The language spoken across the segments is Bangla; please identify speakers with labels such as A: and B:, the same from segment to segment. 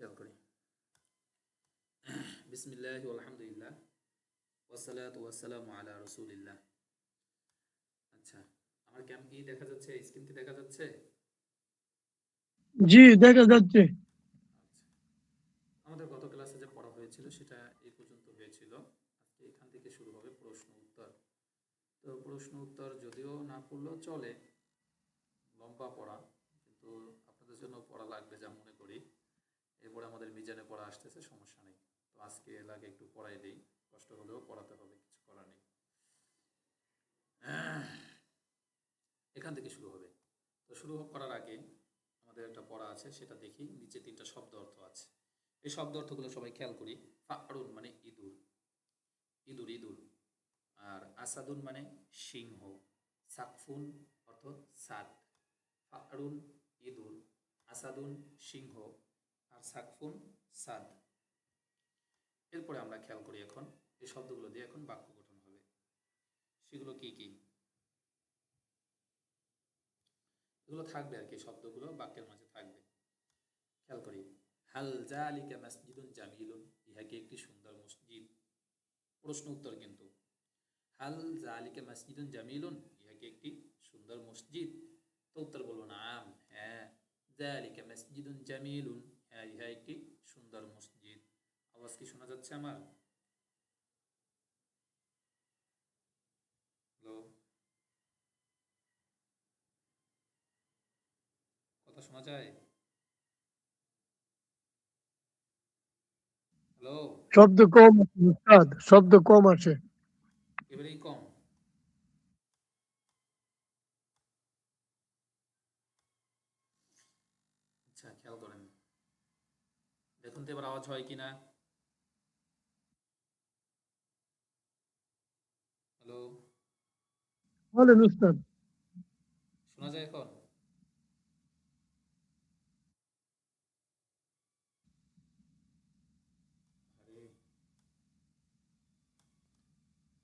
A: খেয়াল করি বিসমিল্লাহ আলহামদুলিল্লাহ ওয়াসালাত ওয়াসালাম আলা রসুলিল্লাহ আচ্ছা আমার ক্যাম্প কি দেখা যাচ্ছে? স্ক্রিন কি দেখা যাচ্ছে?
B: জি দেখা যাচ্ছে।
A: আচ্ছা আমাদের গত ক্লাসে যে পড়া হয়েছিল সেটা এই পর্যন্ত হয়েছিল। আজকে এখান থেকে শুরু হবে প্রশ্ন উত্তর। তো প্রশ্ন উত্তর যদিও না পড়লেও চলে। লম্বা পড়া কিন্তু আপনাদের জন্য পড়া লাগবে যা মনে এরপরে আমাদের মিজানে পড়া আসতেছে, সমস্যা নেই। তো আজকে লাগে একটু পড়াই দেই, কষ্ট হলেও পড়াতে হবে, কিছু করার নেই। এখান থেকে শুরু হবে। তো শুরু করার আগে আমাদের একটা পড়া আছে, সেটা দেখি, নিচে তিনটা শব্দ অর্থ আছে। এই শব্দ অর্থগুলো সবাই খেয়াল করি, ফারুন মানে ইঁদুর ইঁদুর ইঁদুর। আর আসাদুন মানে সিংহ, সাকফুন অর্থ সাদ। ফারুন, ইঁদুর, আসাদুন, সিংহ। সাকফুন সাদ। এরপরে আমরা খেয়াল করি এখন এই শব্দগুলো দিয়ে এখন বাক্য গঠন হবে। সেগুলো কি কি? এগুলো থাকবে আর কি, শব্দগুলো বাক্যের মাঝে থাকবে। খেয়াল করি। হাল জালিকা মসজিদুন জামিলুন, ইহা কি একটি সুন্দর মসজিদ? প্রশ্ন উত্তর কিন্তু। হাল জালিকা মসজিদুন জামিলুন, ইহা কি একটি সুন্দর মসজিদ? তো উত্তর বলব না আম হ্যাঁ। জালিকা মসজিদুন জামিলুন হ্যাঁ ইহা একটি সুন্দর মসজিদ। আওয়াজ কি শোনা যাচ্ছে আমার? হ্যালো? কথা শোনা যায়? হ্যালো?
B: শব্দ কম শব্দ কম আছে।
A: এবারেই কম আচ্ছা খেয়াল করেন দেখুন তো এবার আওয়াজ হয় কিনা? হ্যালো
B: বলেন উস্তাদ।
A: শোনা যায় এখন?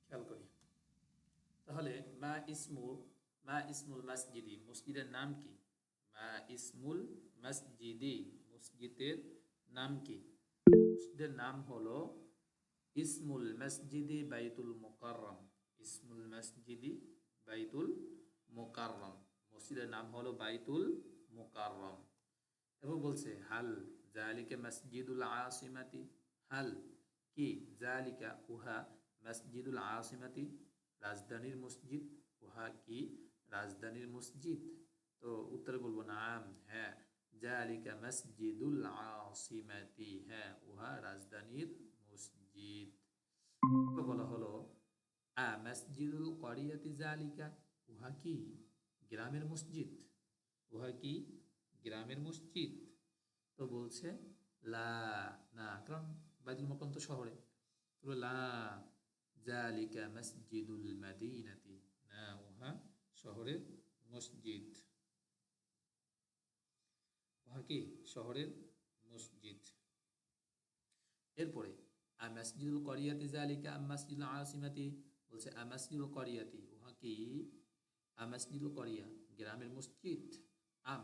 A: খেয়াল করি। তাহলে মা ইসমু মা ইসমুল মসজিদি মসজিদের নাম কি? মা ইসমুল মসজিদি মসজিদের নাম কি? মসজিদের নাম হলো ইসমুল মসজিদি বাইতুল মুকাররম। ইসমুল মসজিদি বাইতুল মুকাররম। মসজিদের নাম হলো বাইতুল মুকাররম। এবং বলছে, হাল জালিকা মসজিদুল আসিমাতি। হাল কি? জালিকা উহা মসজিদুল আসিমাতি। রাজধানীর মসজিদ। উহা কি? রাজধানীর মসজিদ। তো উত্তরে বলব, নাম হ্যাঁ। জালিকা মসজিদুল আসিমাতি হ্যাঁ উহা রাজধানীর মসজিদ। বলা হলো, আ, মসজিদুল করিয়াতি জালিকা উহা কি গ্রামের মসজিদ? উহা কি গ্রামের মসজিদ? তো বলছে, লা, না, কারণ বাইতুল মকরম তো শহরে। তো লা জালিকা মসজিদুল মাদিনাতি। না, উহা শহরের মসজিদ উহা কি শহরের মসজিদ। এরপরে, আ মসজিদুল করিয়াতি জালিকা আম মসজিদুল আসিমাতি বলছে, আ মসজিদুল করিয়াতি। উহা কি? আ মসজিদুল করিয়া, গ্রামের মসজিদ। আম,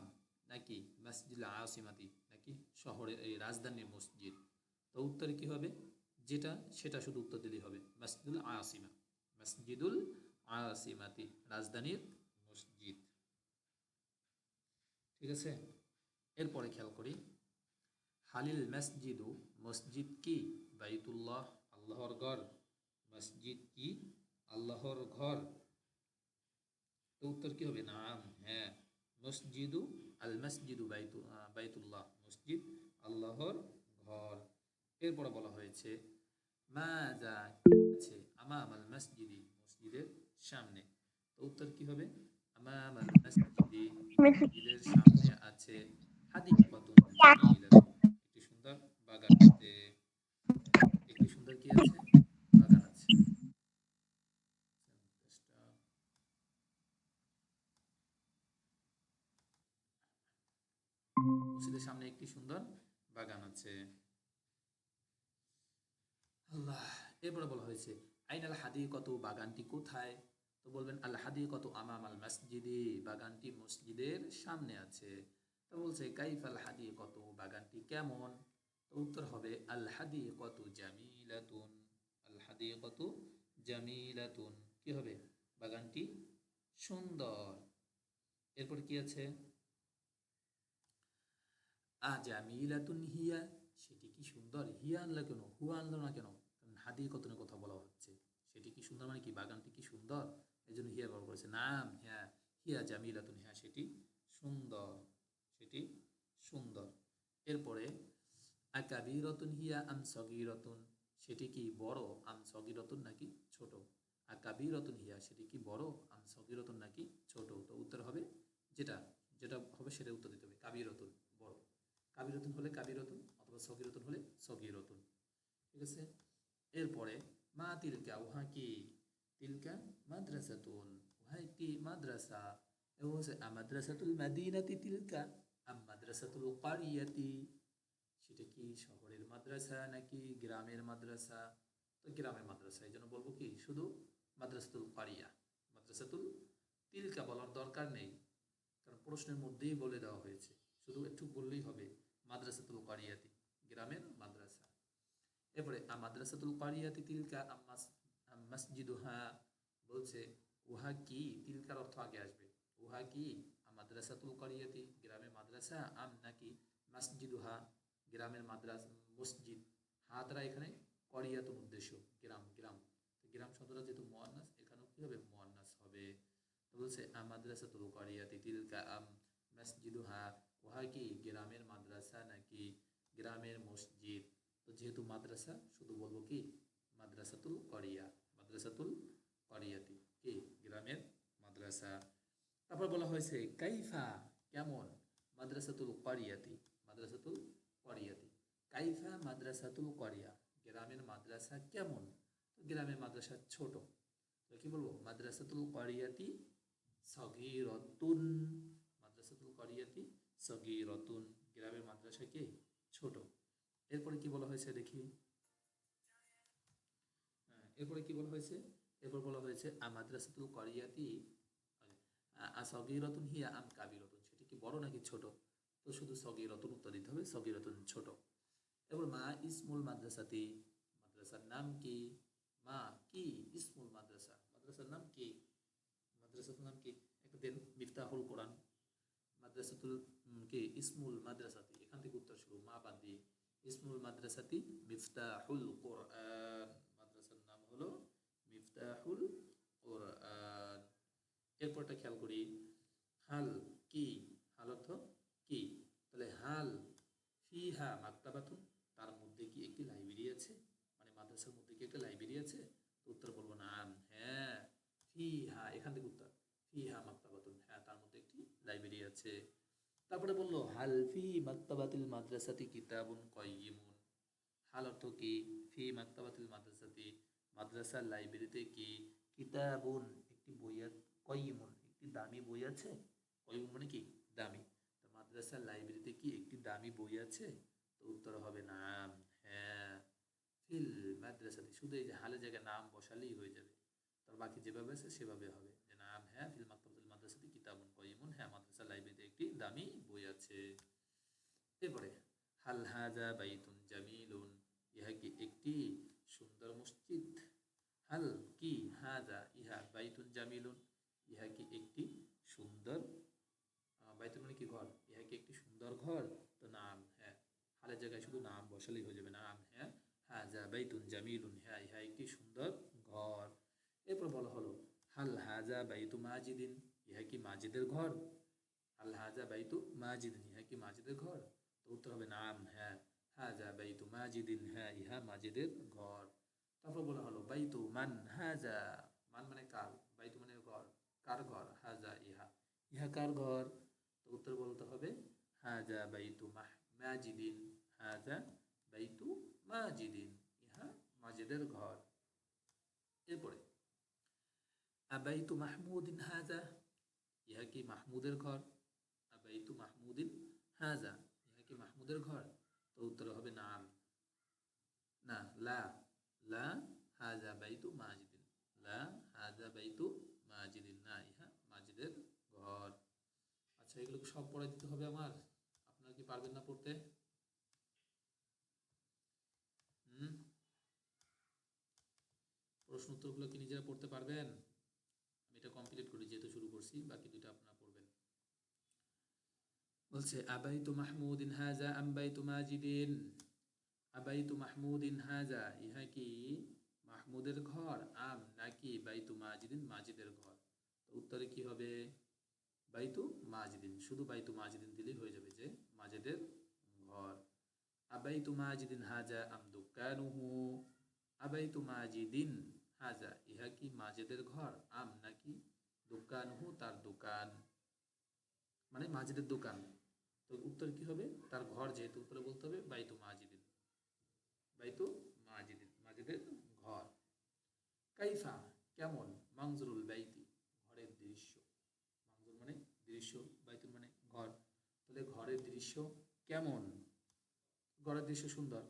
A: নাকি মসজিদুল আসিমাতি নাকি শহরের এই রাজধানীর মসজিদ? তো উত্তরে কি হবে? যেটা, সেটা শুধু উত্তর দিলেই হবে। মসজিদুল আসিমা মসজিদুল আসিমাতি রাজধানীর মসজিদ। ঠিক আছে? এরপরে খেয়াল করি, হালিল মসজিদু, মসজিদ কি? বাইতুল্লাহ, আল্লাহর ঘর। মসজিদ কি? আল্লাহর ঘর। তো উত্তর কি হবে? নাম হ্যাঁ। মসজিদু, আল মসজিদু বাইতু বাইতুল্লাহ, মসজিদ আল্লাহর ঘর। এরপরে বলা হয়েছে, মা যা আছে আমাম আল মসজিদি, মসজিদের সামনে। তো উত্তর কি হবে? আমাম আল মসজিদি, মসজিদের সামনে। একটি সুন্দর বাগান আছে। একটি সুন্দর কি আছে? বাগান আছে। মসজিদের সামনে একটি সুন্দর বাগান আছে। আল্লাহ এরপরে বলা হয়েছে আইন আল হাদি কত বাগানটি কোথায়? তো বলবেন আল হাদি কত আমাম আল মসজিদে বাগানটি মসজিদের সামনে আছে। তো বলছে, কাইফ আল হাদি কত বাগানটি কেমন? তো উত্তর হবে আল হাদিকতু জামিলাতুন। আল হাদিকতু জামিলাতুন। কি হবে? বাগানটি সুন্দর। এরপর কি আছে? আ জামিলাতুন হিয়া। সেটি কি সুন্দর? হিয়া আনলো কেন? হুয়া আনলো না কেন? কারণ হাদি কতনের কথা বলা হচ্ছে। সেটি কি সুন্দর মানে কি? বাগানটি কি সুন্দর? এই জন্য হিয়া ব্যবহার করেছে। নাম হ্যাঁ হিয়া জামিলাতুন হ্যাঁ সেটি সুন্দর। সেটি সুন্দর। এরপরে, আকাবিরতুন হিয়া আম সগিরতুন, সেটি কি বড় আম সগিরতুন নাকি ছোট? আকাবিরতুন হিয়া, সেটি কি বড় আম সগিরতুন নাকি ছোট? তো উত্তর হবে যেটা যেটা হবে সেটা উত্তর দিতে হবে, কাবিরতুন, বড়। কাবিরতুন হলে কাবিরতুন অথবা সগিরতুন হলে সগিরতুন। ঠিক আছে? এরপরে, মা তিলকা উহা কি? তিলকা মাদ্রাসাতুন, উহা একটি মাদ্রাসা। এবং হচ্ছে আমাদ্রাসাতুল মাদিনাতি তিলকা। মাদ্রাসাতুল কারিয়াতি সেটা কি শহরের মাদ্রাসা নাকি গ্রামের মাদ্রাসা? তো গ্রামের মাদ্রাসা, এই জন্য বলব কি, শুধু মাদ্রাসাতুল কারিয়া মাদ্রাসাতুল তিলকা বলার দরকার নেই। কারণ প্রশ্নের মধ্যেই বলে দেওয়া হয়েছে, শুধু একটু বললেই হবে, মাদ্রাসাতুল কারিয়াতি গ্রামের মাদ্রাসা। এরপরে মাদ্রাসাতুল কারিয়াতি তিলকা মসজিদুহা বলছে, উহা কি? তিলকার অর্থ আগে আসবে, উহা কি? মাদ্রাসাতুল কারিয়াতি গ্রামের মাদ্রাসা, আম নাকি মসজিদুহা, গ্রামের মাদ্রাস, মসজিদ। হা দ্বারা এখানে করিয়াতুন উদ্দেশ্য, গ্রাম গ্রাম। গ্রাম শব্দটা যেহেতু মোয়ান্নাস, এখানেও কি হবে? মোয়ান্নাস হবে। তো বলছে, আ মাদ্রাসাতুল কারিয়াতি তিলকা আম মসজিদুহা, উহা কি গ্রামের মাদ্রাসা নাকি গ্রামের মসজিদ? তো যেহেতু মাদ্রাসা, শুধু বলব কি? মাদ্রাসাতুল করিয়া মাদ্রাসাতুল করিয়াতি কি? গ্রামের মাদ্রাসা। তারপর বলা হয়েছে কাইফা কেমন? মাদ্রাসাতুল করিয়াতি মাদ্রাসাতুল করিয়াতি কাইফা মাদ্রাসাতুল করিয়া গ্রামের মাদ্রাসা কেমন? গ্রামের মাদ্রাসা ছোট। তো কি বলব? মাদ্রাসাতুল করিয়াতি সগিরতুন। মাদ্রাসাতুল করিয়াতি সগিরতুন। গ্রামের মাদ্রাসা কি? ছোট। এরপরে কি বলা হয়েছে দেখি। হ্যাঁ, এরপরে কি বলা হয়েছে? এরপর বলা হয়েছে আ মাদ্রাসাতুল করিয়াতি সগিরতুন হিয়া আম কাবিরতুন, সেটি কি বড় নাকি ছোট? তো শুধু সগিরতুন উত্তর দিতে হবে, সগিরতুন ছোট। এরপর মা ইসমুল মাদ্রাসাতি, মাদ্রাসার নাম কি? মা কি ইসমুল মাদ্রাসা? মাদ্রাসার নাম কি? মাদ্রাসার নাম কি? একটা মিফতাহুল কোরআন। মাদ্রাসাতুল কি? ইসমুল মাদ্রাসাতি, এখান থেকে উত্তর শুরু, মা বাদ দিয়ে। ইসমুল মাদ্রাসাতি মিফতাহুল কোরআন, মাদ্রাসার নাম হলো মিফতাহুল কোরআন। এরপরটা খেয়াল করি, হাল কি? হাল অর্থ কি? তাহলে হাল ফিহা মাকতাবাতুন, তার মধ্যে কি একটি লাইব্রেরি আছে? মানে মাদ্রাসার মধ্যে কি একটা লাইব্রেরি আছে? তো উত্তর বলব না হ্যাঁ ফিহা, এখান থেকে উত্তর, ফিহা মাকতাবাতুন হ্যাঁ তার মধ্যে একটি লাইব্রেরি আছে। তারপরে বলল, হাল ফি মাকতাবাতিল মাদ্রাসাতি কিতাবুন কয়িমুন হাল অর্থ কি? ফি মাকতাবাতিল মাদ্রাসাতি, মাদ্রাসার লাইব্রেরিতে কি? কিতাবুন, একটি বই আ- কয়িমুন একটি দামি বই আছে? কয়িমুন মানে কি? দামি। তো মাদ্রাসার লাইব্রেরিতে কি একটি দামি বই আছে? তো উত্তর হবে নাম হ্যাঁ ফিল মাদ্রাসাতে। শুধু এই যে হালে জায়গায় নাম বসালেই হয়ে যাবে। তার বাকি যেভাবে আছে সেভাবে হবে। যে নাম হ্যাঁ ফিল মাকতাবুল মাদ্রাসাতে কিতাবুন কয়িমুন হ্যাঁ মাদ্রাসা লাইব্রেরিতে একটি দামি বই আছে। এরপরে, হাল হাজা বাইতুন জামিলুন। ইহা কি একটি সুন্দর মসজিদ? হাল কি হাজা? ইহা বাইতুন জামিলুন। ইহা কি একটি সুন্দর আহ, বাইতুন মানে কি ঘর? ইহা কি একটি সুন্দর ঘর? তো নাম হ্যাঁ। হালের জায়গায় শুধু নাম বসালেই হয়ে যাবে। নাম হ্যাঁ। হাজা বাইতুন জামিলুন হ্যাঁ ইহা একটি সুন্দর ঘর। এরপর বলা হলো হাল হাজা বাইতু মাজিদিন ইহা কি মাজিদের ঘর? আল হাজা বাইতু মাজিদিন ইহা কি মাজিদের ঘর? তো উত্তর হবে নাম হ্যাঁ। হাজা বাইতু মাজিদিন হ্যাঁ ইহা মাজিদের ঘর। তারপর বলা হলো বাইতু মান হাজা। মান মানে ঘর কার ঘর হাজা ইহা। ইহা কার ঘর তো উত্তর বলতে হবে, হাজা বাইতু মাজিদিন। হাজা বাইতু মাজিদিন, ইহা মাজিদের ঘর। এরপরে, আবাইতু মাহমুদিন হাজা, ইহা কি মাহমুদের ঘর? আবাইতু মাহমুদিন হাজা, ইহা কি মাহমুদের ঘর? তো উত্তর হবে নাম। না, লা লা, হাজা বাইতু মাজিদিন আচ্ছা এগুলো সব পড়াই দিতে হবে আমার? আপনারা কি পারবেন না পড়তে? হুম? প্রশ্ন উত্তরগুলো কি নিজেরা পড়তে পারবেন? আমি এটা কমপ্লিট করি যেহেতু শুরু করছি, বাকি দুটো আপনারা পড়বেন। বলছে আবাই তো মাহমুদ ইন হাজা, আম্বাইতু মাজিদিন। আবাই তো মাহমুদ ইন হাজা, ইহা কি? মাহমুদের ঘর? আম, নাকি বাই তো মাজিদিন, মাজিদের ঘর? তো উত্তরে কি হবে? বাইতু মাজিদিন, শুধু বাইতু মাজিদিন দিলেই হয়ে যাবে যে মাজিদের ঘর। আবাইতু মাজিদিন হাজা আম দোকানুহু। আবাইতু মাজিদিন হাজা, ইহা কি মাজিদের ঘর? আম নাকি দোকানুহু তার দোকান? মানে মাজিদের দোকান। তো উত্তর কি হবে? তার ঘর যেহেতু উত্তরে বলতে হবে, বাইতু মাজিদিন। বাইতু মাজিদিন, মাজেদের ঘর। কাইফা, কেমন? মাংজুরুল বাইতি ঘরের দৃশ্য মাংজুর মানে দৃশ্য বাইতুল মানে ঘর তাহলে ঘরের দৃশ্য কেমন? ঘরের দৃশ্য সুন্দর।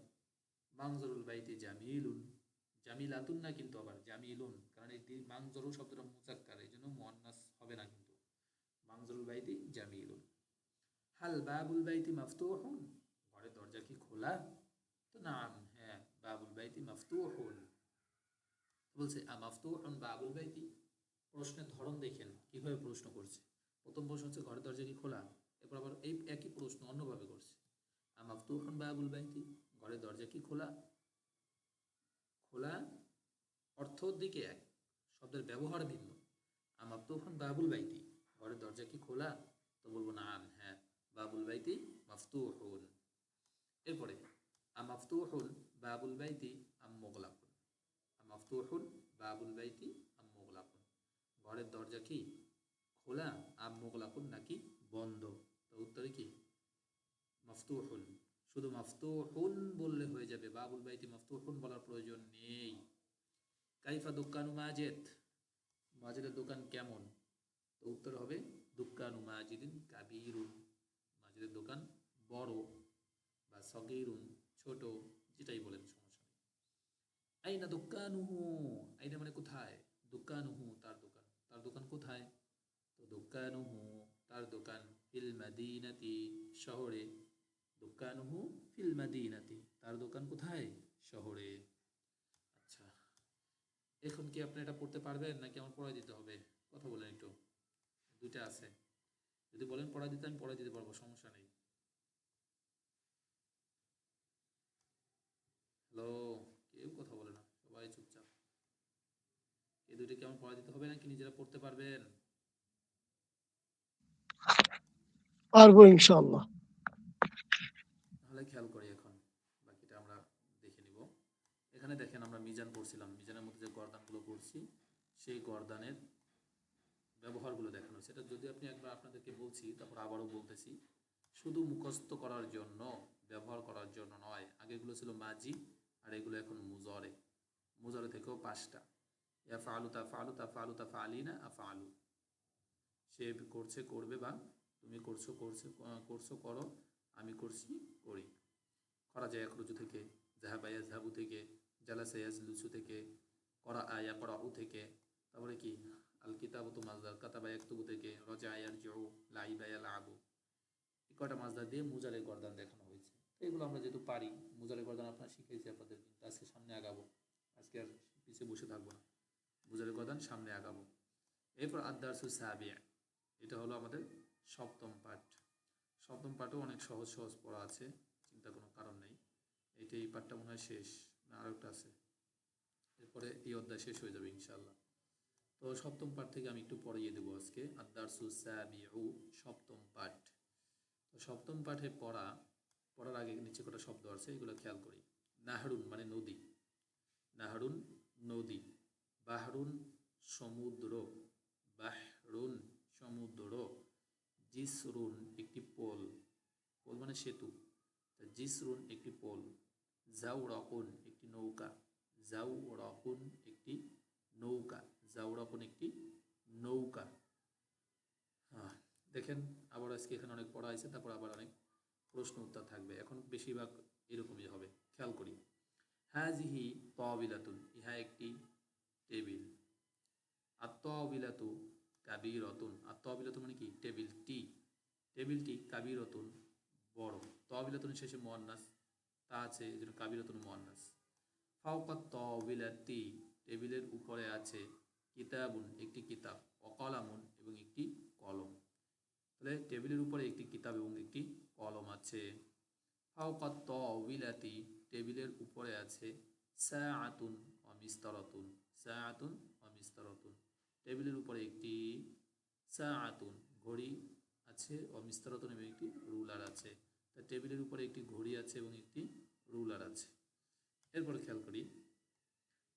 A: মাংজরুল বাইতি জামিলুন। জামিলাতুন না কিন্তু আবার জামিলুন, কারণ এই দি- মাংজরু শব্দটা মুজাক্কার, এই জন্য মুয়ান্নাস হবে না কিন্তু। মাংজরুল বাইতি জামিলুন। হাল বাবুল বাইতি মাফতুহুন। ঘরের দরজা কি খোলা? তো নাম হ্যাঁ বাবুল বাইতি মাফতুহুন। বলছে, আ মাফতুহুন বাবুল বাইতি? প্রশ্নের ধরন দেখেন, কীভাবে প্রশ্ন করছে? প্রথম প্রশ্ন হচ্ছে, ঘরের দরজা কি খোলা? এরপর আবার এই একই প্রশ্ন অন্যভাবে করছে। আ মাফতুহুন বাবুল বাইতি ঘরের দরজা কি খোলা? খোলা অর্থ দিকে এক, শব্দের ব্যবহার ভিন্ন। আ মাফতুহুন বাবুল বাইতি ঘরের দরজা কি খোলা? তো বলব না হ্যাঁ বাবুল বাইতি মাফতুহুন। এরপরে, আ মাফতুহুন বাবুল বাইতি আম মোগলাকুন আ মাফতুহুন বাবুল বাইতি আম মোগলাকুন ঘরের দরজা কি খোলা আম নাকি বন্ধ? উত্তরে কি? মাফতুহুন। শুধু মাফতুহুন বললে হয়ে যাবে। বাবুল বাইতি মাফতুহুন বলার প্রয়োজন নেই। কাইফা দোকানু মাজেদ? মাজেদের দোকান কেমন? তো উত্তর হবে দোকানু মাজিদিন কাবিরুন। মাজেদের দোকান বড় বা সগিরুন, ছোট, যেটাই বলেন, সমস্যা নেই। আইনা দোকানুহু আইনা মানে কোথায়? দোকানুহু তার দোকান। তার দোকান কোথায়? তো দোকানুহু তার দোকান ফিল মাদিনাতি শহরে। দোকানুহু ফিল মাদিনাতি। তার দোকান কোথায়? শহরে। আচ্ছা। এখন কি আপনি এটা পড়তে পারবেন নাকি আমার পড়াই দিতে হবে? কথা বলেন একটু। দুইটা আছে। যদি বলেন পড়াই দিতে, আমি পড়াই দিতে পারব, সমস্যা নেই। হ্যালো, কেউ কথা বলে না। সবাই চুপচাপ। এই দুইটা কি আমার পড়াই দিতে হবে নাকি নিজেরা পড়তে পারবেন?
B: পারব
A: পড়ছি, সেই ব্যবহারগুলো দেখানো যদি আপনি একবার আপনাদেরকে বলছি, তারপর আবারও বলতেছি, শুধু মুখস্থ করার জন্য, ব্যবহার করার জন্য নয় আগেগুলো ছিল মাজি, আর এগুলো এখন মুজরে। মুজরে থেকেও পাঁচটা। ইয়া ফালু, তা ফালু, তা তা ফালিনা আ ফালু সে করছে, করবে বা তুমি করছ, করছে করছ, করো, আমি করছি, করি। করা যায় একরুজু থেকে জাহাবা ইয়াজহাবু থেকে, জালাসা ইয়াজলুসু থেকে, করা আয়া করা উ থেকে। তারপরে কি? আল কিতাবু তু মাজদার, কাতাবা ইয়াকতুবু থেকে, রজা আয়ার জউ লাইবা ইয়ালাবু এই কয়টা মাজদার দিয়ে মুজারের গর্দান দেখানো হয়েছে। তো এগুলো আমরা যেহেতু পারি মুজারের গর্দান আপনার শিখিয়েছি আপনাদের, কিন্তু আজকে সামনে আগাবো। আজকে আর পিছিয়ে বসে থাকব না। মুজারের গর্দান সামনে আগাবো। এরপর আদারসু সাবিয়া, এটা হলো আমাদের সপ্তম পাঠ। সপ্তম পাঠও অনেক সহজ সহজ পড়া আছে, চিন্তা কোনো কারণ নেই। এইটা এই পাঠটা মনে হয় শেষ, না আরও একটা আছে। এরপরে এই অধ্যায় শেষ হয়ে যাবে ইনশাল্লাহ তো সপ্তম পাঠ থেকে আমি একটু পড়িয়ে দেবো আজকে। আদারসু সাবিউ সপ্তম পাঠ। তো সপ্তম পাঠে পড়া, পড়ার আগে নিচে কটা শব্দ আছে, এগুলো খেয়াল করি। নাহরুন মানে নদী। নাহরুন, নদী। বাহরুন, সমুদ্র। বাহরুন, সমুদ্র। জিসরুন একটি পোল। পোল মানে সেতু। তা জিসরুন একটি পোল। জাউরাকুন একটি নৌকা। জাউরাকুন একটি নৌকা। জাউরাকুন একটি নৌকা। হ্যাঁ দেখেন, আবার আজকে এখানে অনেক পড়া আছে, তারপর আবার অনেক প্রশ্ন উত্তর থাকবে। এখন বেশিরভাগ এরকমই হবে। খেয়াল করি। হাজিহি তবিলাতুন ইহা একটি টেবিল। আর তবিলাতু কাবিরতুন। আর তবিলাতুন মানে কি? টেবিল টি। টেবিলটি কাবিরতুন বড়। তবিলাতুন শেষে মোয়ান্নাস। তা আছে এই জন্য কাবিরতুন মোয়ান্নাস। ফাউকা তবিলাতি। টেবিলের উপরে আছে কিতাবুন, একটি কিতাব, অকলামুন এবং একটি কলম। তাহলে টেবিলের উপরে একটি কিতাব এবং একটি কলম আছে। ফাওকাত তবিলাতি। টেবিলের উপরে আছে সাআতুন ওয়া মিস্তারাতুন সাআতুন ওয়া মিস্তারাতুন টেবিলের উপরে একটি চা আতুন ঘড়ি আছে ও মিস্তারাতুন এবং একটি রুলার আছে। তা টেবিলের উপরে একটি ঘড়ি আছে এবং একটি রুলার আছে। এরপরে খেয়াল করি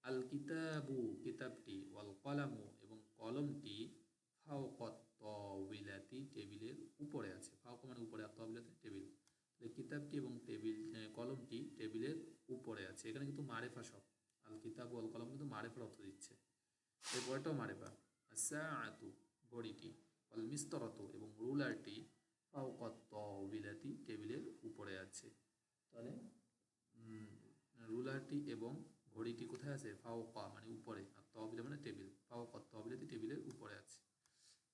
A: আল কিতাবু কিতাবটি ওয়াল কলামু এবং কলমটি ফাওকাত তবিলাতি টেবিলের উপরে আছে। ফাওক মানে উপরে তবিলাতে টেবিল। কিতাবটি এবং টেবিল কলমটি টেবিলের উপরে আছে। এখানে কিন্তু মারেফা সব। আল কিতাব ওয়াল কলম কিন্তু মারেফার অর্থ দিচ্ছে। এরপরটাও মারেফা সাআতু ঘড়িটি ওয়াল মিস্তরতু এবং রুলারটি ফাওকাত তবিলাতি টেবিলের উপরে আছে। তাহলে রুলারটি এবং ঘড়িটি কোথায় আছে? ফাওকা মানে উপরে। আর তহবিলা মানে টেবিল। ফাওকা তহবিলাতি টেবিলের উপরে আছে।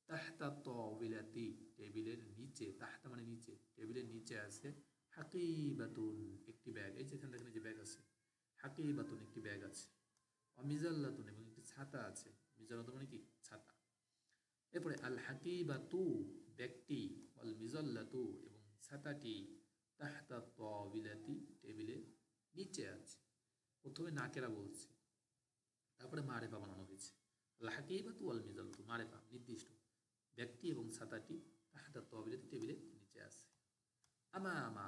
A: তাহতা তহবিলাতি টেবিলের নিচে, তাহতা মানে নিচে, টেবিলের নিচে আছে হাকিবাতুন একটি ব্যাগ। এই যেখানে দেখেন এই যে ব্যাগ আছে, হাকিবাতুন একটি ব্যাগ আছে। অমিজাল্লাতুন এবং ছাতা আছে মিজাল্লাতুন মানে কি? ছাতা। এরপরে আল হাকি বা তু ব্যক্তি অল মিজাল্লাতু এবং ছাতাটি তাহতা তবিলাতি টেবিলে নিচে আছে। প্রথমে নাকেরা বলছে, তারপরে মারেফা বানানো হয়েছে। আল মিজাল্লাতু মারেফা, নির্দিষ্ট। ব্যক্তি এবং ছাতাটি তাহাতা তবিলাতি টেবিলের নিচে আছে। আমা আমা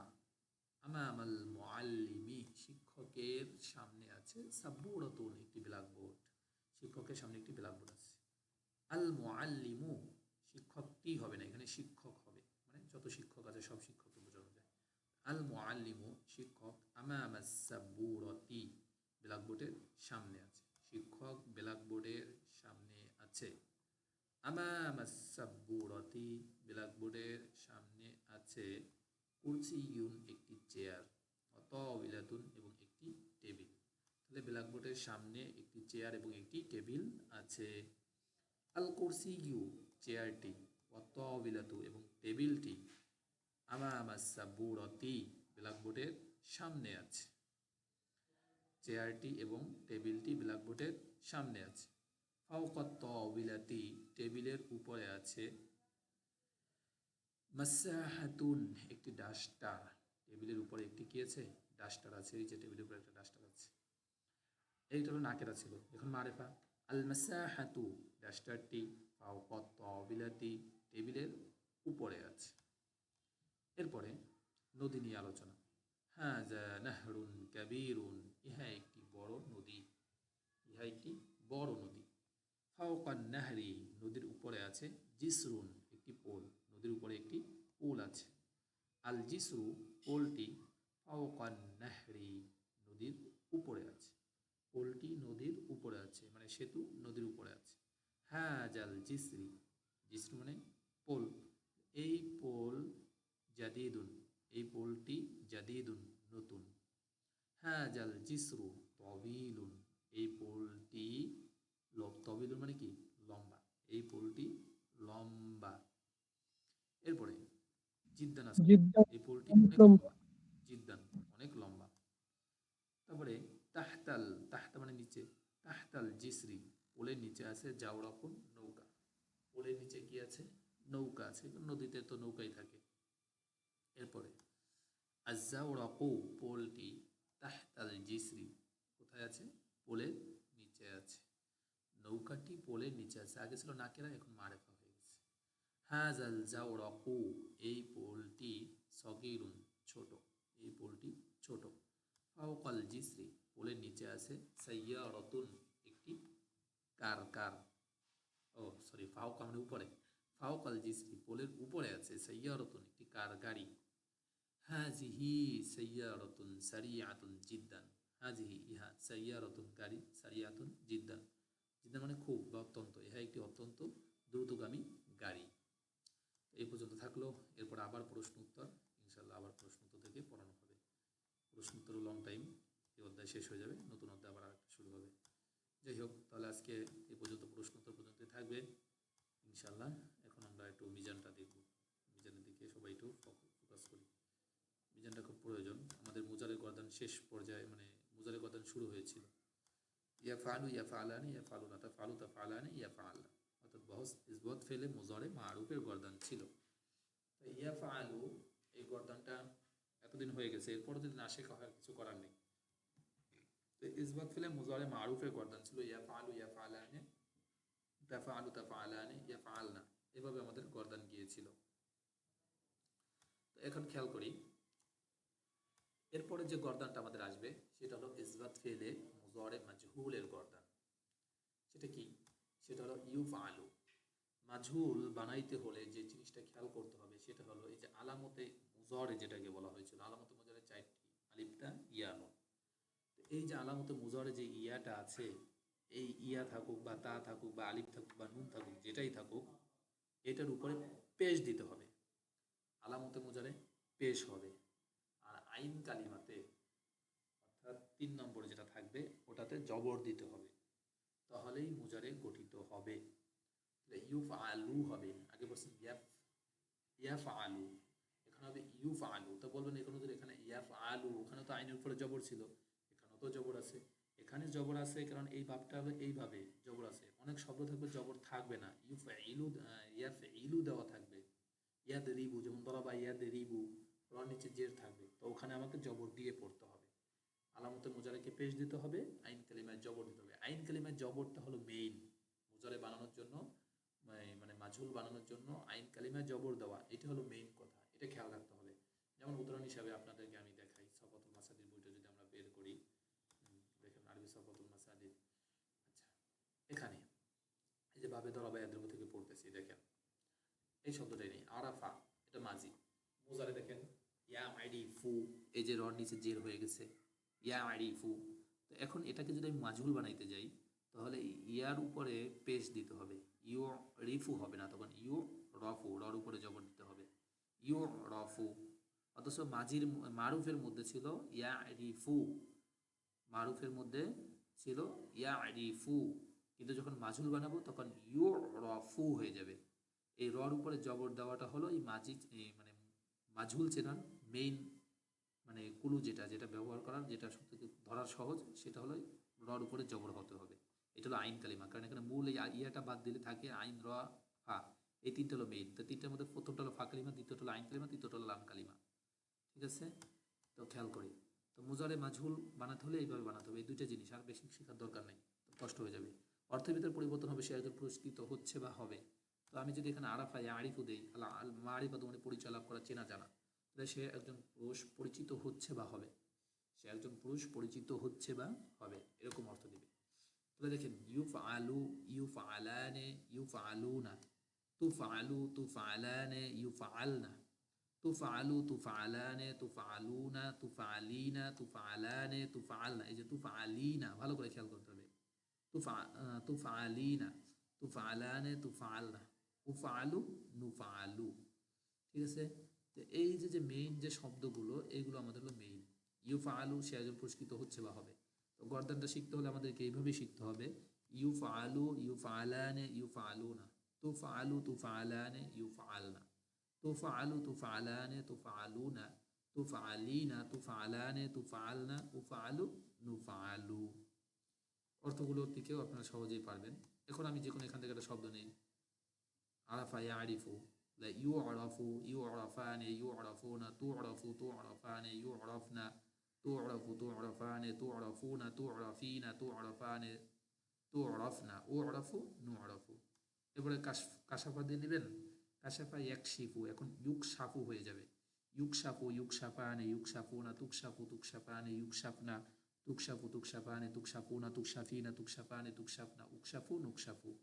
A: আমা আমাল মুআল্লিমি, শিক্ষকের সামনে আছে সাব্বুরাতুন, একটি ব্ল্যাকবোর্ড। শিক্ষকের সামনে একটি ব্ল্যাকবোর্ড আছে আল মুআল্লিমু শিক্ষকটি হবে না? এখানে শিক্ষক হবে। মানে যত শিক্ষক আছে, সব শিক্ষককে বোঝানো যায়। আল মুআল্লিমু শিক্ষক আমামা সাব্বুরাতি ব্ল্যাকবোর্ডের সামনে আছে। শিক্ষক ব্ল্যাকবোর্ডের সামনে আছে। আমামা সাব্বুরাতি ব্ল্যাকবোর্ডের সামনে আছে। কুরসিয়ুন একটি চেয়ার। টেবিল তাহলে ব্ল্যাকবোর্ডের সামনে একটি চেয়ার এবং একটি টেবিল আছে। আল কুরসিয়ু চেয়ারটি অতবিলাতু এবং টেবিলটি আমামা সাব্বুরতি ব্ল্যাকবোর্ডের সামনে আছে। চেয়ারটি এবং টেবিলটি ব্ল্যাকবোর্ডের সামনে আছে। ফাওকাত তবিলাতি টেবিলের উপরে আছে। মাসাহাতুন একটি ডাস্টার টেবিলের উপরে একটি কি আছে? ডাস্টার আছে, এই যে টেবিলের উপরে একটা ডাস্টার আছে। এইটা হলো নাকেরা ছিল। এখন মারেফা আল মাসাহাতু ডাস্টারটি ফাওকাত তবিলাতি টেবিলের উপরে আছে। এরপরে নদী নিয়ে আলোচনা। হ্যাঁ নাহরুন কাবীরুন, ইহা একটি বড় নদী। ইহা একটি বড় নদী। ফাওকান নাহরি নদীর উপরে আছে। জিসরুন একটি পোল। নদীর উপরে একটি পোল আছে। আল জিসরু পোলটি ফাওকান নাহরি নদীর উপরে আছে। পোলটি নদীর উপরে আছে মানে সেতু নদীর উপরে আছে। হ্যাঁ জাল জিসরি। জিসরু মানে পোল। এই পোল জাদিদুন এই পোলটি জাদিদুন নতুন। হ্যাঁ জাল জিসরু তবিলুন। এই পোলটি তবিলুন মানে কি? লম্বা। এই পোলটি লম্বা। এরপরে জিদ্দান আছে। এই পোলটি
B: অনেক
A: জিদ্দান অনেক লম্বা। তারপরে তাহতাল। তাহতাল জিসরি। পোলের নিচে আছে জাওড়াকুন নৌকা। পোলের নিচে কি আছে? নৌকা আছে। নদীতে তো নৌকাই থাকে। এরপরে আজাউরাকু পোলটি তাহতাল জিসরি। কোথায় আছে? পোলের নিচে আছে। নৌকাটি পোলের নিচে আছে। আগে ছিল নাকেরা, এখন মারেফা হয়ে গেছে। হাজাল জাউরাকু এই পোলটি সগিরুন ছোট। এই পোলটি ছোট। ফাওকাল জিসরি। পোলের নিচে আছে, সাইয়ারতুন একটি কার কার। ও সরি ফাওকা মানে উপরে। ফাওকাল জিসরি, পোলের উপরে আছে, সাইয়ারতুন একটি কার গাড়ি। হ্যাঁ জিহি সাইয়া হাজিহি সাইয়ারতুন সারিয়াতুন জিদ্দান। হাজিহি, ইহা, সাইয়ারতুন গাড়ি, সারিয়াতুন জিদ্দান জিদ্দান মানে খুব বা অত্যন্ত, ইহা একটি অত্যন্ত দ্রুতগামী গাড়ি। এই পর্যন্ত থাকল, এরপর আবার প্রশ্ন উত্তর ইনশাল্লাহ আবার প্রশ্ন উত্তর থেকে পড়ানো হবে। প্রশ্ন উত্তর লং টাইম অধ্যায় শেষ হয়ে যাবে, নতুন অধ্যায় আবার আরেকটা শুরু হবে। যাই হোক, তাহলে আজকে এই পর্যন্ত প্রশ্ন উত্তর পর্যন্তই থাকবে। ইনশাল্লাহ এখন আমরা একটু মিজানটা দেখব। মিজানের দিকে সবাই একটু ফোকাস করি। মিজানটা খুব প্রয়োজন। আমাদের মোজারের গর্দান শেষ পর্যায়ে মানে মোজারের গর্দান শুরু হয়েছিল। ইয়া ফালু, ইয়া ফালানি, ইয়া ফালু না তা ফালু, তা ফালানি, ইয়া ফাল্লা অর্থাৎ বহস, ইসবত ফেলে মুজরে মারুফের গর্দান ছিল। তো ইয়া ফালু, এই গর্দানটা এতদিন হয়ে গেছে এরপর যদি না শেখা হয়, কিছু করার নেই। ইসবাত ফেলে মুজরে মারুফের গর্দান ছিল ইয়া ফালু ইয়া ফালানি তাফালু তাফালানি ইয়া ফালনা এভাবে আমাদের গর্দান গিয়েছিল। তো এখন খেয়াল করি, এরপরে যে গর্দানটা আমাদের আসবে, সেটা হলো ইসবাত ফেলে মুজরে মাজহুলের গর্দান। সেটা কি? সেটা হলো ইউফ আলু মাজহুল বানাইতে হলে যে জিনিসটা খেয়াল করতে হবে, সেটা হলো এই যে আলামতে মুজরে যেটাকে বলা হয়েছিল, আলামতে মুজরে চারটি, আলিফটা ইয়ানো তো এই যে আলামতে মুজরে যে ইয়াটা আছে, এই ইয়া থাকুক বা তা থাকুক বা আলিফ থাকুক বা নুন থাকুক, যেটাই থাকুক, এটার উপরে পেশ দিতে হবে। আলামতে মুজারে পেশ হবে। আর আইন কালিমাতে, অর্থাৎ তিন নম্বরে যেটা থাকবে, ওটাতে জবর দিতে হবে। তাহলেই মুজারে গঠিত হবে। ইউফ আলু হবে। আগে বলছেন ইয়াফ ইয়াফ আলু এখানে হবে ইউফ আলু তো বলবেন এখানে এখানে ইয়াফ আলু ওখানে তো আইনের উপরে জবর ছিল। জবর আছে। এখানে জবর আছে কারণ এই ভাবটা হবে এইভাবে জবর আছে। অনেক শব্দ থাকবে, জবর থাকবে না। ইউফ ইলু ইয়াফ ইলু দেওয়া থাকবে। ইয়াদ রিবু যেমন দরাবা ইয়াদ রিবু ওর নিচে জের থাকবে। তো ওখানে আমাকে জবর দিয়ে পড়তে হবে। আলামতে মোজারেকে পেশ দিতে হবে, আইন কালিমায় জবর দিতে হবে। আইন কালিমায় জবরটা হলো মেইন মোজারে বানানোর জন্য, মানে- মানে মাঝুল বানানোর জন্য আইন কালিমায় জবর দেওয়া, এটা হলো মেইন কথা। এটা খেয়াল রাখতে হবে। যেমন উদাহরণ হিসাবে আপনাদেরকে আমি দেখাই সফাতুল মাসাদির বইটা যদি আমরা বের করি হুম, দেখেন আরবি সফাতুল মাসাদির আচ্ছা এখানে, এই যে বাবে দরাবা ইয়াদ্রব থেকে পড়তেছি, দেখেন। এই শব্দটাই নেই, আরাফা, এটা মাজি। মোজারে দেখেন, ইয়া আইডি ফু, এই যে রড নিচে জের হয়ে গেছে, ইয়া আইডি ফু। তো এখন এটাকে যদি আমি মাজহুল বানাইতে যাই, তাহলে ইয়ার উপরে পেশ দিতে হবে। ইউ রিফু হবে না তখন ইউ রফু রর উপরে জবর দিতে হবে। ইউ রফু অথচ মাজির মারুফের মধ্যে ছিল ইয়া রিফু মারুফের মধ্যে ছিল ইয়া রিফু কিন্তু যখন মাজহুল বানাবো, তখন ইউ রফু হয়ে যাবে। এই রর উপরে জবর দেওয়াটা হলো এই মাজি মানে মাজহুল চেনার মেইন মানে কুলু যেটা যেটা ব্যবহার করার, যেটা সব সবথেকে ধরার সহজ, সেটা হলো রর উপরে জবর হতে হবে। এটা হলো আইন কালিমা। কারণ এখানে মূল এই ইয়াটা বাদ দিলে থাকে আইন, র, ফা। এই তিনটা হলো মেইন তো তিনটার মধ্যে প্রথমটা হলো ফা কালিমা, দ্বিতীয়টা হলো আইন কালিমা, তৃতীয়টা হলো লাম কালিমা। ঠিক আছে? তো খেয়াল করি। তো মুজারে মাজহুল বানাতে হলে এইভাবে বানাতে হবে। এই দুইটা জিনিস, আর বেশি শেখার দরকার নেই। কষ্ট হয়ে যাবে। অর্থের ভিতরে পরিবর্তন হবে, সে একজন পুরস্কৃত হচ্ছে বা হবে। তো আমি যদি এখানে আরাফা ইয়া আরিফু দেই আল্লাহ আল মারিফা তোমার পরিচয় লাভ করা চেনা জানা। তাহলে সে একজন পুরুষ পরিচিত হচ্ছে বা হবে। সে একজন পুরুষ পরিচিত হচ্ছে বা হবে, এরকম অর্থ দিবে। তাহলে দেখেন ইউফ আলু ইউফ আলানে ইউফ আলুনা তুফ আলু তুফ আলানে ইউফ আলনা তুফ আলু তুফ আলানে তুফ আলুনা তুফ আলিনা তুফ আলানে তুফ আলনা এই যে তুফ আলিনা ভালো করে খেয়াল করতে হবে। তুফ তুফ আলিনা তুফ আলানে তুফ আলনা উফালু নুফালু ঠিক আছে? তো এই যে যে মেইন যে শব্দগুলো এইগুলো আমাদের হলো মেইন ইউফা সে একজন পুরস্কৃত হচ্ছে বা হবে। তো গর্দানটা শিখতে হলে আমাদেরকে এইভাবেই শিখতে হবে। ইউফা আলু ইউফা আলানে ইউফা আলু না তুফা আলু তুফা আলানে ইউফা আলনা তুফা আলু তুফা আলানে তুফা আলু না তুফা আলিনা তুফা আলানে অর্থগুলোর দিকেও আপনারা সহজেই পারবেন। এখন আমি যে কোনো এখান থেকে একটা শব্দ নেই। আরাফা ইয়া আরিফু ইউ অরফু ইউ অরফানে ইউ অরফু না তু অরফু তু অরফানে ইউ আরফ না তু অরফু তু অরফানে তু অরফু না তু অরফি না তু অরফানে তু অরফ না ও অরফু নু আরফু এরপরে কাশ, কাশাফা দিয়ে নেবেন কাশাফা এক শিফু এখন ইউক সাফু হয়ে যাবে। ইউক সাফু ইউক সাফানে ইউক সাফু না তুক সাফু তুক সাফানে ইউক সাফনা তুক সাফু তুক সাফানে তুক সাফুনা তুক সাফিনা তুক সাফানে তুক সাফনা উক সাফু নুক সাফু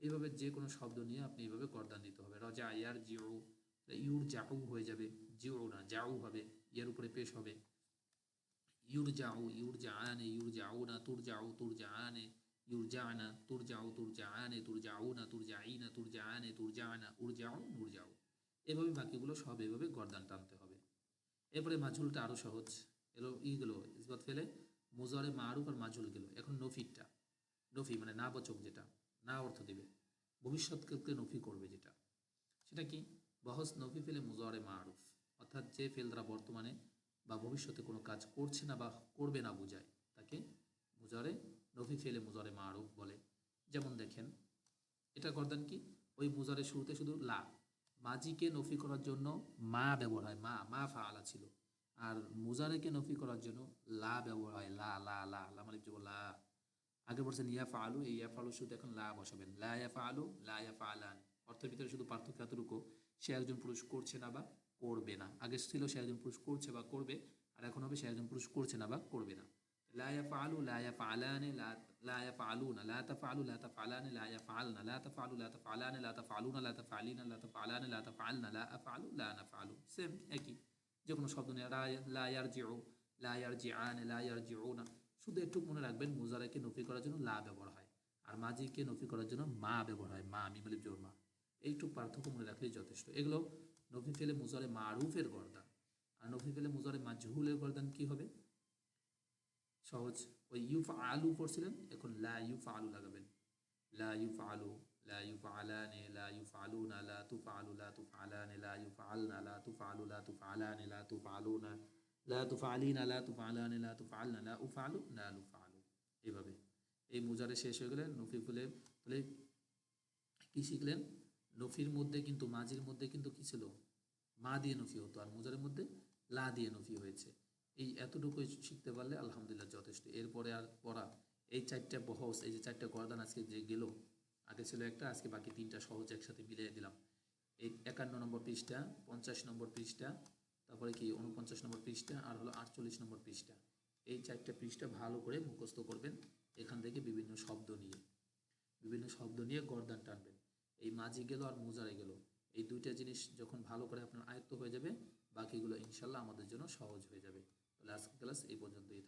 A: এইভাবে যে কোনো শব্দ নিয়ে আপনি এইভাবে করদান দিতে হবে। রজা, ইয়ার জিও ইউর, জাউ হয়ে যাবে। জিও না, জাউ হবে, ইয়ার উপরে পেশ হবে। ইউর জাউ, ইউর জাআনে ইউর জাউ না, তুর জাউ, তুর জাআনে ইউর জানা, তুর জাউ, তুর জাআনে তুর জাউ না, তুর জাই না, তুর জাআনে তুর জানা, উর জাউ, নুর জাউ। এভাবে বাকিগুলো সব এভাবে গর্দান টানতে হবে। এরপরে মাঝুলটা আরও সহজ। এলো ইগুলো ইসবাত ফেলে। মোজারে মারুফ আর মাজুল গেল। এখন নফিরটা। নফি মানে না বচক যেটা, না অর্থ দিবে। ভবিষ্যৎকে নফি করবে যেটা। সেটা কি? বহস নফি ফেলে মুজরে মারুফ। অর্থাৎ যে ফেল দ্বারা বর্তমানে বা ভবিষ্যতে কোনো কাজ করছে না বা করবে না বোঝায়, তাকে মুজারে, নফি ফেলে মুজারে মারুফ বলে। যেমন দেখেন, এটা গর্দান কি? ওই মুজারের শুরুতে শুধু লা। মাজিকে নফি করার জন্য মা ব্যবহার হয়, মা মা ফাআলা ছিল। আর মুজারেকে নফি করার জন্য লা ব্যবহার হয়, লা লা লা লা মানে লা। আগে বলছেন ইয়াফা আলু এই ইয়াফা আলু শুধু এখন লা বসাবেন। লা ইয়াফা আলু লা ইয়াফা আলান অর্থের ভিতরে শুধু পার্থক্য এতটুকু, সে একজন পুরুষ করছে না বা করবে না। আগে ছিল সে একজন পুরুষ করছে বা করবে, আর এখন হবে সে একজন পুরুষ করছে না বা করবে না। লা ইয়াফা আলু লা ইয়াফা আলানে লা ইয়াফা আলু না লা তাফা আলু লা তাফা আলানে লা ইয়াফা আল না লা তাফা আলু লা তাফা আলানে লা তাফা আলু না লা তাফা আলিনা লা তাফা আলানে লা তাফা আল না লা আফা আলু লা না ফা আলু সেম একই। যে কোনো শব্দ নিয়ে লা ইয়ারজিউ, লা ইয়ারজিআন, লা ইয়ারজিউনা। শুধু একটু মনে রাখবেন, মুজারাকে নফি করার জন্য লা ব্যবহার হয়, আর মাজিকে নফি করার জন্য মা ব্যবহার হয়, মা মিমালিব জোর মা। এইটুকু পার্থক্য মনে রাখলেই যথেষ্ট। এগুলো নফি ফেলে মুজারে মারুফের গর্দান। আর নফি ফেলে মুজারে মাজহুলের গর্দান কি হবে? সহজ, ওই ইউফ আলু পড়ছিলেন, এখন লা ইউফ আলু লাগাবেন। লা ইউফ আলু ইউফ আলনা লা তুফ আলু লা তুফ আলানে লা তুফ আলুনা লা তুফ আলিনা লা তুফ আলানে লা তুফ আলনা লা উফ আলু না লুফ আলু এইভাবে। এই মুজারে শেষ হয়ে গেলে নফি ফুলে ফুলে কি শিখলেন? নফির মধ্যে কিন্তু মাঝির মধ্যে কিন্তু কি ছিল? মা দিয়ে নফি হতো, আর মুজারের মধ্যে লা দিয়ে নফি হয়েছে। এই এতটুকু শিখতে পারলে আলহামদুলিল্লাহ যথেষ্ট। এরপরে আর পড়া, এই চারটা বহস, এই যে চারটা গরদান আজকে যে গেল আগে ছিল একটা, আজকে বাকি তিনটা সহজ একসাথে মিলিয়ে দিলাম। এই একান্ন নম্বর পৃষ্ঠা, পঞ্চাশ নম্বর পৃষ্ঠা, তারপরে কি উনপঞ্চাশ নম্বর পৃষ্ঠা, আর হলো আটচল্লিশ নম্বর পৃষ্ঠা। এই চারটা পৃষ্ঠা ভালো করে মুখস্থ করবেন, এখান থেকে বিভিন্ন শব্দ নিয়ে। বিভিন্ন শব্দ নিয়ে গরদান টানবেন। এই মাঝি গেল আর মোজারে গেল। এই দুইটা জিনিস যখন ভালো করে আপনার আয়ত্ত হয়ে যাবে, বাকিগুলো ইনশাল্লাহ আমাদের জন্য সহজ হয়ে যাবে। তাহলে আজকে ক্লাস এই পর্যন্তই